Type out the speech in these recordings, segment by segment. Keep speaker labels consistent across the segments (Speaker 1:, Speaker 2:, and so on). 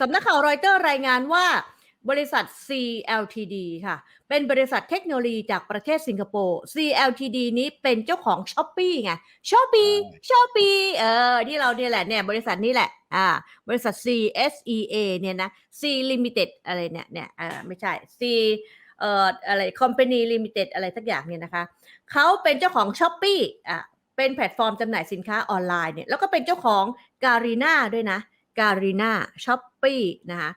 Speaker 1: สำนักข่าวรอยเตอร์รายงานว่า บริษัท CLTD ค่ะ เป็นบริษัทเทคโนโลยีจากประเทศสิงคโปร์ CLTD นี้เป็นเจ้าของ s h อ p e e ไง s h อ p e e s h อ p e e เออที่เราเนี่ยแหละเนี่ยบริษัทนี้แหละอ่าบริษัท CSEA เนี่ยนะ C Limited อะไรเนี่ยเนี่ยเออไม่ใช่ C เอ่ออะไร Company Limited อะไรสักอย่างเนี่ยนะคะเขาเป็นเจ้าของ s h อ p e e อะเป็นแพลตฟอร์มจำหน่ายสินค้าออนไลน์เนี่ยแล้วก็เป็นเจ้าของการีนาด้วยนะ การีนาช้อปปี้นะคะ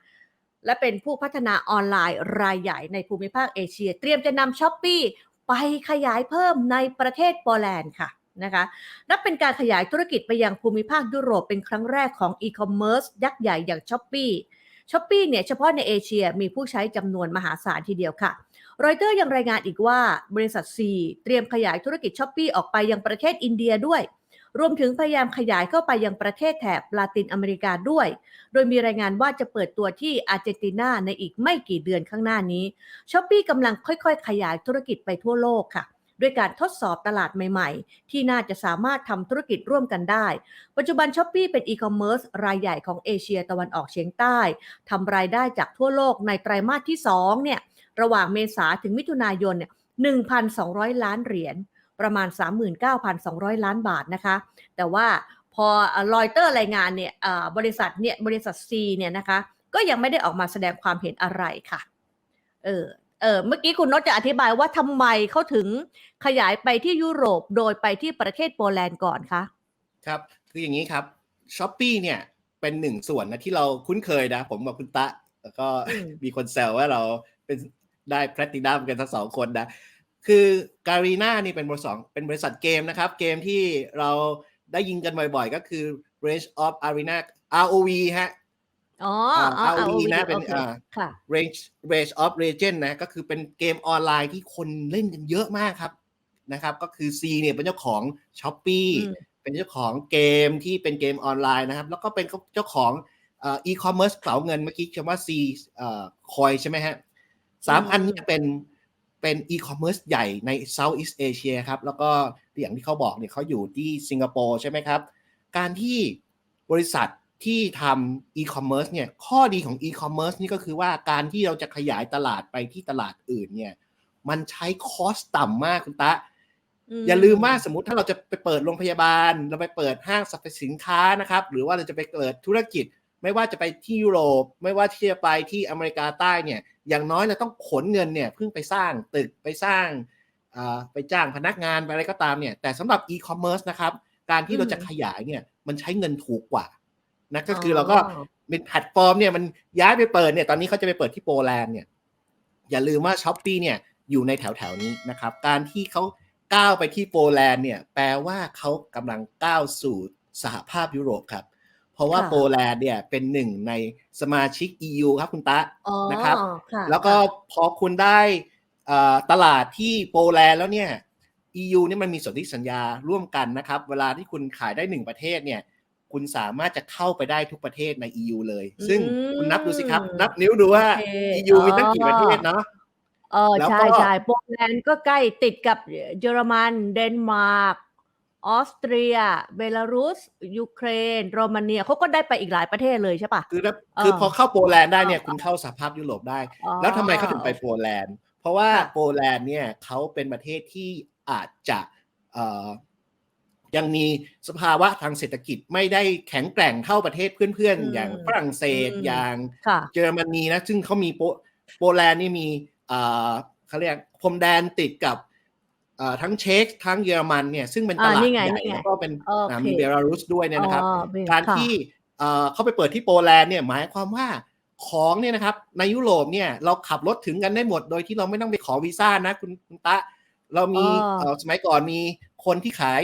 Speaker 1: และเป็นผู้พัฒนาออนไลน์รายใหญ่ในภูมิภาคเอเชีย เตรียมจะนำช้อปปี้ไปขยายเพิ่มในประเทศโปแลนด์ค่ะนะคะนับเป็นการขยายธุรกิจไปยังภูมิภาคยุโรปเป็นครั้งแรกของอีคอมเมิร์ซยักษ์ใหญ่อย่างช้อปปี้ช้อปปี้เนี่ยเฉพาะในเอเชียมีผู้ใช้จำนวนมหาศาลทีเดียวค่ะ รอยเตอร์ยังรายงานอีกว่าบริษัท C เตรียมขยายธุรกิจช้อปปี้ออกไปยังประเทศอินเดียด้วย รวมถึงพยายามขยายเข้าไปยังประเทศแถบลาตินอเมริกาด้วย โดยมีรายงานว่าจะเปิดตัวที่อาร์เจนตินาในอีกไม่กี่เดือนข้างหน้านี้ช้อปปี้กำลังค่อยๆ ขยายธุรกิจไปทั่วโลกค่ะด้วยการทดสอบตลาดใหม่ๆ ที่น่าจะสามารถทำธุรกิจร่วมกันได้ ปัจจุบันช้อปปีเป็นอีคอมเมิร์ซรายใหญ่ของเอเชียตะวันออกเฉียงใต้ทำรายได้จากทั่วโลกในไตรมาสที่2เนี่ยระหว่างเมษาถึงมิถุนายนเนี่ย1,200 ล้านเหรียญ ประมาณ 39,200 ล้านบาทนะคะ แต่ว่าพอรอยเตอร์รายงานเนี่ยอ่าบริษัทเนี่ยบริษัท C เนี่ยนะคะ ก็ยังไม่ได้ออกมาแสดงความเห็นอะไรค่ะ เออเออเมื่อกี้คุณนศจะอธิบายว่าทำไมเขาถึงขยายไปที่ยุโรปโดยไปที่ประเทศโปแลนด์ก่อนคะ
Speaker 2: ครับคืออย่างนี้ครับช้อปปีเนี่ยเป็นหนึ่งส่วนนะที่เราคุ้นเคยนะ ผมกับคุณตะ แล้วก็
Speaker 1: อืม
Speaker 2: มีคนแซวว่าเราเป็นได้แพลตินัมกันทั้งสองคนนะ คือการีนานี่เป็นบริษัทเป็นบริษัทเกมนะครับ เกมที่เราได้ยินกันบ่อยๆ ก็คือ Range of Arena ROV ฮะ
Speaker 1: อ๋อ
Speaker 2: อ่า
Speaker 1: อ๋อ
Speaker 2: ROV นะ
Speaker 1: โอ
Speaker 2: เป็น
Speaker 1: เค
Speaker 2: อ่า
Speaker 1: ค่ะ
Speaker 2: Range Range of Legend นะก็คือเป็นเกมออนไลน์ที่คนเล่นกันเยอะมากครับนะครับ ก็คือ C เนี่ยเป็นเจ้าของ s h อ p e e
Speaker 1: อืม
Speaker 2: เป็นเจ้าของเกมที่เป็นเกมออนไลน์นะครับ แล้วก็เป็นเจ้าของอีคอมเมิร์ซเป๋าเงินเมื่อกี้คำว่า C คอยใช่ไหมฮะสาม
Speaker 1: อืม
Speaker 2: อันนี้เป็น เป็นอีคอมเมิร์ซใหญ่ใน Southeast Asia ครับ แล้วก็อย่างที่เขาบอกเนี่ยเขาอยู่ที่สิงคโปร์ใช่ไหมครับ การที่บริษัทที่ทำอีคอมเมิร์ซเนี่ยข้อดีของอีคอมเมิร์ซนี่ก็คือว่าการที่เราจะขยายตลาดไปที่ตลาดอื่นเนี่ยมันใช้คอสต่ำมากคุณตะ อย่าลืมว่าสมมติถ้าเราจะไปเปิดโรงพยาบาล เราไปเปิดห้างสรรพสินค้านะครับ หรือว่าเราจะไปเปิดธุรกิจ ไม่ว่าจะไปที่ยุโรป ไม่ว่าที่จะไปที่อเมริกาใต้เนี่ย อย่างน้อยเราต้องขนเงินเนี่ยเพิ่งไปสร้างตึกไปสร้างอ่าไปจ้างพนักงานไปอะไรก็ตามเนี่ย แต่สำหรับอีคอมเมิร์ซนะครับ การที่เราจะขยายเนี่ยมันใช้เงินถูกกว่านะก็คือเราก็เป็นแพลตฟอร์มเนี่ยมันย้ายไปเปิดเนี่ยตอนนี้เขาจะไปเปิดที่โปแลนด์เนี่ยอย่าลืมว่าช้อปปีเนี่ยอยู่ในแถวแถวๆนี้นะครับ การที่เขาก้าวไปที่โปแลนด์เนี่ยแปลว่าเขากำลังก้าวสู่สหภาพยุโรปครับ เพราะว่า
Speaker 1: ค่ะ
Speaker 2: โปแลนด์เนี่ยเป็นหนึ่งในสมาชิก EU ครับคุณตะ
Speaker 1: อ๋อ
Speaker 2: นะครับ
Speaker 1: ค่ะ
Speaker 2: แล้วก็พอคุณได้เอ่อตลาดที่โปแลนด์แล้วเนี่ย EU เนี่ยมันมีสนธิสัญญาร่วมกันนะครับ เวลาที่คุณขายได้หนึ่งประเทศเนี่ยคุณสามารถจะเข้าไปได้ทุกประเทศใน EU เลย ซึ่งคุณนับดูสิครับ นับนิ้วดูว่า
Speaker 1: โอเค
Speaker 2: EU มีตั้งกี่ประเทศเนาะ
Speaker 1: เออ
Speaker 2: แล้ว
Speaker 1: ใช่
Speaker 2: ก็
Speaker 1: ใช่โปแลนด์ก็ใกล้ติดกับเยอรมันเดนมาร์ก ออสเตรีย เบลารุส ยูเครน โรมาเนียเขาก็ได้ไปอีกหลายประเทศเลยใช่ปะ
Speaker 2: คือถ้า
Speaker 1: เออ
Speaker 2: คือพอเข้าโปแลนด์ได้เนี่ย
Speaker 1: อ๋อ
Speaker 2: คุณเข้าสหภาพยุโรปได้
Speaker 1: อ๋อ
Speaker 2: แล้วทำไมเขาถึงไปโปแลนด์ เพราะว่า
Speaker 1: ค่ะ
Speaker 2: โปแลนด์เนี่ยเขาเป็นประเทศที่อาจจะเอ่อยังมีสภาวะทางเศรษฐกิจไม่ได้แข็งแกร่งเท่าประเทศเพื่อน
Speaker 1: อืม
Speaker 2: ๆอย่างฝรั่งเศส
Speaker 1: อืม
Speaker 2: อย่าง
Speaker 1: ค่ะ
Speaker 2: เยอรมนีนะซึ่งเขามีโปโปแลนด์นี่มีเอ่อเขาเรียกพรมแดนติดกับเอ่อ ทั้งเช็กทั้งเยอรมันเนี่ยซึ่งเป็นต
Speaker 1: อ่า
Speaker 2: ลาด
Speaker 1: นี่ไง
Speaker 2: ใหญ่
Speaker 1: นี่ไง
Speaker 2: แล้วก็เป็น
Speaker 1: โอเค
Speaker 2: อ่ามีเบลารุสด้วยเนี่ยนะครับ
Speaker 1: อ๋อเป็น
Speaker 2: การ
Speaker 1: ค่ะ
Speaker 2: ที่เอ่อเขาไปเปิดที่โปแลนด์เนี่ยหมายความว่าของเนี่ยนะครับในยุโรปเนี่ยเราขับรถถึงกันได้หมดโดยที่เราไม่ต้องไปขอวีซ่านะคุณคุณตะ เรามี
Speaker 1: อ๋อ
Speaker 2: เอ่อสมัยก่อนมีคนที่ขาย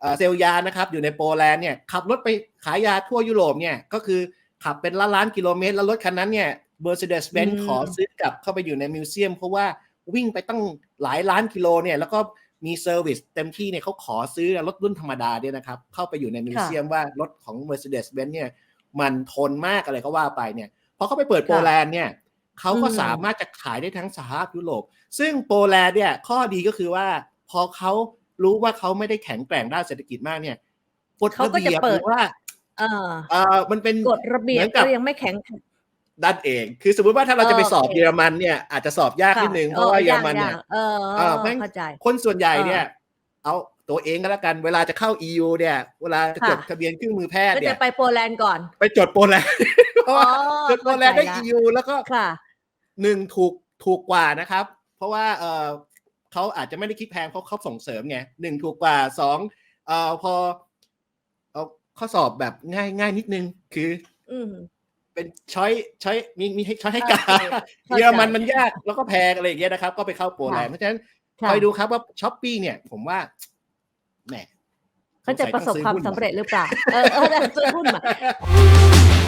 Speaker 2: เอ่อเซลล์ยานะครับอยู่ในโปแลนด์เนี่ยขับรถไปขายยาทั่วยุโรปเนี่ยก็คือขับเป็นล้านล้านๆกิโลเมตร แล้วรถคันนั้นเนี่ย Mercedes-Benz
Speaker 1: อืม
Speaker 2: ขอซื้อกลับเข้าไปอยู่ในมิวเซียม เพราะว่า วิ่งไปตั้งหลายล้านกิโลเนี่ยแล้วก็มีเซอร์วิสเต็มที่เนี่ยเขาขอซื้อรถรุ่นธรรมดาเนี่ยนะครับ เข้าไปอยู่ในมิวเซียมว่ารถของ Mercedes-Benz เนี่ยมันทนมากอะไรก็ว่าไปเนี่ยพอเขาไปเปิดโปแลนด์เนี่ยเขาก็
Speaker 1: อืม
Speaker 2: สามารถจะขายได้ทั้งสหภาพยุโรป ซึ่งโปแลนด์เนี่ยข้อดีก็คือว่าพอเขารู้ว่าเขาไม่ได้แข็งแกร่งด้านเศรษฐกิจมากเนี่ยกฎ
Speaker 1: เขา
Speaker 2: ระ
Speaker 1: ก็จะ
Speaker 2: เบียบ
Speaker 1: เปิ
Speaker 2: ห
Speaker 1: ด
Speaker 2: รือว่า
Speaker 1: เออ
Speaker 2: เออมันเป็น
Speaker 1: กฎระเบียบ
Speaker 2: เหมือนกับ
Speaker 1: ก็ยังไม่แข็ง
Speaker 2: ด้านเอง คือสมมติว่าถ้าเราจะไปสอบ
Speaker 1: โอเค
Speaker 2: เยอรมันเนี่ยอาจจะสอบยากนิดนึงเพราะว่าเยอรมันเนี่ย
Speaker 1: เออ
Speaker 2: เออแม่ง
Speaker 1: เข้าใจ
Speaker 2: คนส่วนใหญ่เนี่ย
Speaker 1: เออ
Speaker 2: เอาตัวเองก็แล้วกันเวลาจะเข้า EU เนี่ย เวลาจะจด
Speaker 1: ค่ะ
Speaker 2: ทะเบียนเครื่องมือแพทย์
Speaker 1: ก็
Speaker 2: เนี่
Speaker 1: จะ
Speaker 2: ย
Speaker 1: ไปโปแลนด์ก่อน
Speaker 2: ไปจดโปแลนด์เพราะว่าจดโปแลนด์ได้
Speaker 1: เข้าใจละ
Speaker 2: EU แล้วก็
Speaker 1: ค่ะ
Speaker 2: หนึ่งถูกถูกกว่านะครับ เพราะว่าเออเขาอาจจะไม่ได้คิดแพงเพราะเขาส่งเสริมไงหนึ่งถูกกว่าสองเออพอเอาข้อสอบแบบง่ายง่ายนิดนึงคือ
Speaker 1: อืม
Speaker 2: เป็นช้อยช้อยมีมีให้ช้อยให้กา
Speaker 1: โอเคเข้าใจ
Speaker 2: เยอรมันมันยากแล้วก็แพงอะไรอย่างเงี้ยนะครับ ก็ไปเข้าโปแลนด์เพราะฉะนั้น
Speaker 1: ค่ะ
Speaker 2: คอยดูครับว่าช้อปปี้เนี่ย ผมว่าแหม
Speaker 1: เขาจะประสบความสำเร็จหรือเปล่า เออเออแต่ซื้อหุ้นมา
Speaker 2: จ